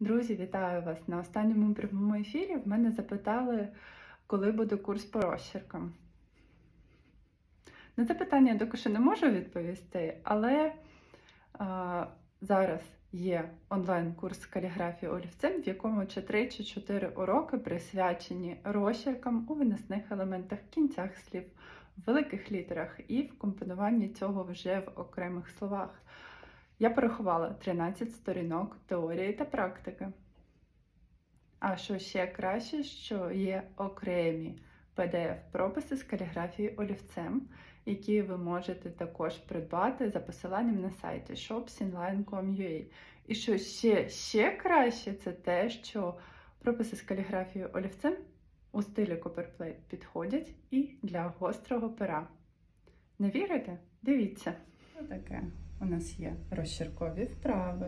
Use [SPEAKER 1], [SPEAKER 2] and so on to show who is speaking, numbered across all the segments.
[SPEAKER 1] Друзі, вітаю вас! На останньому прямому ефірі в мене запитали, коли буде курс по розчеркам. На це питання я доки що не можу відповісти, але а, зараз є онлайн-курс каліграфії олівцем, в якому чи 3 чи 4 уроки присвячені розчеркам у виносних елементах, кінцях слів, в великих літерах і в компонуванні цього вже в окремих словах. Я порахувала 13 сторінок теорії та практики. А що ще краще, що є окремі PDF-прописи з каліграфії олівцем, які ви можете також придбати за посиланням на сайті shopsinline.com.ua. І що ще, ще краще, це те, що прописи з каліграфією олівцем у стилі Copperplate підходять і для гострого пера. Не вірите? Дивіться. Таке у нас є розчеркові вправи,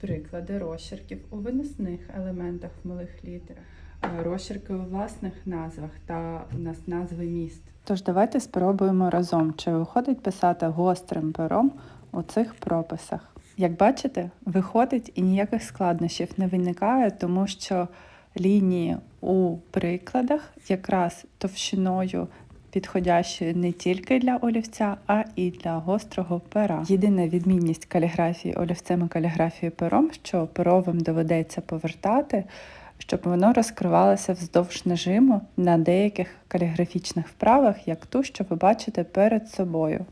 [SPEAKER 1] приклади розчерків у виносних елементах в малих літерах, е, розчерки у власних назвах та у нас назви міст. Тож давайте спробуємо разом, чи виходить писати гострим пером у цих прописах. Як бачите, виходить і ніяких складнощів не виникає, тому що лінії у прикладах якраз товщиною підходящою не тільки для олівця, а і для гострого пера. Єдина відмінність каліграфії олівцем і каліграфії пером, що перо вам доведеться повертати, щоб воно розкривалося вздовж нажиму на деяких каліграфічних вправах, як ту, що ви бачите перед собою.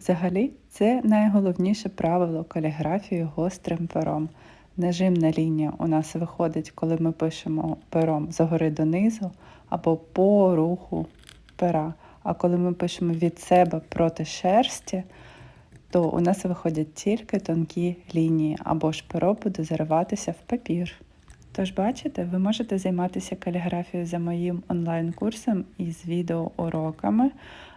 [SPEAKER 1] Взагалі, це найголовніше правило каліграфії гострим пером. Нажимна лінія у нас виходить, коли ми пишемо пером згори донизу або по руху пера. А коли ми пишемо від себе проти шерсті, то у нас виходять тільки тонкі лінії, або ж перо буде зариватися в папір. Тож, бачите, ви можете займатися каліграфією за моїм онлайн-курсом із відеоуроками,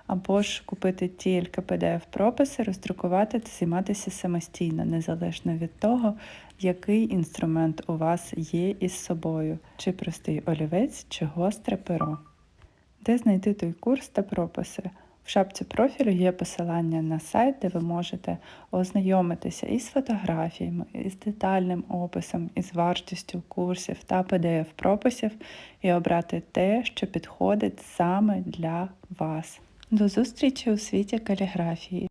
[SPEAKER 1] або ж купити тільки PDF-прописи, роздрукувати та займатися самостійно, незалежно від того, який інструмент у вас є із собою, чи простий олівець, чи гостре перо. Де знайти той курс та прописи? В шапці профілю є посилання на сайт, де ви можете ознайомитися із фотографіями, із детальним описом, із вартістю курсів та PDF-прописів і обрати те, що підходить саме для вас. До зустрічі у світі каліграфії!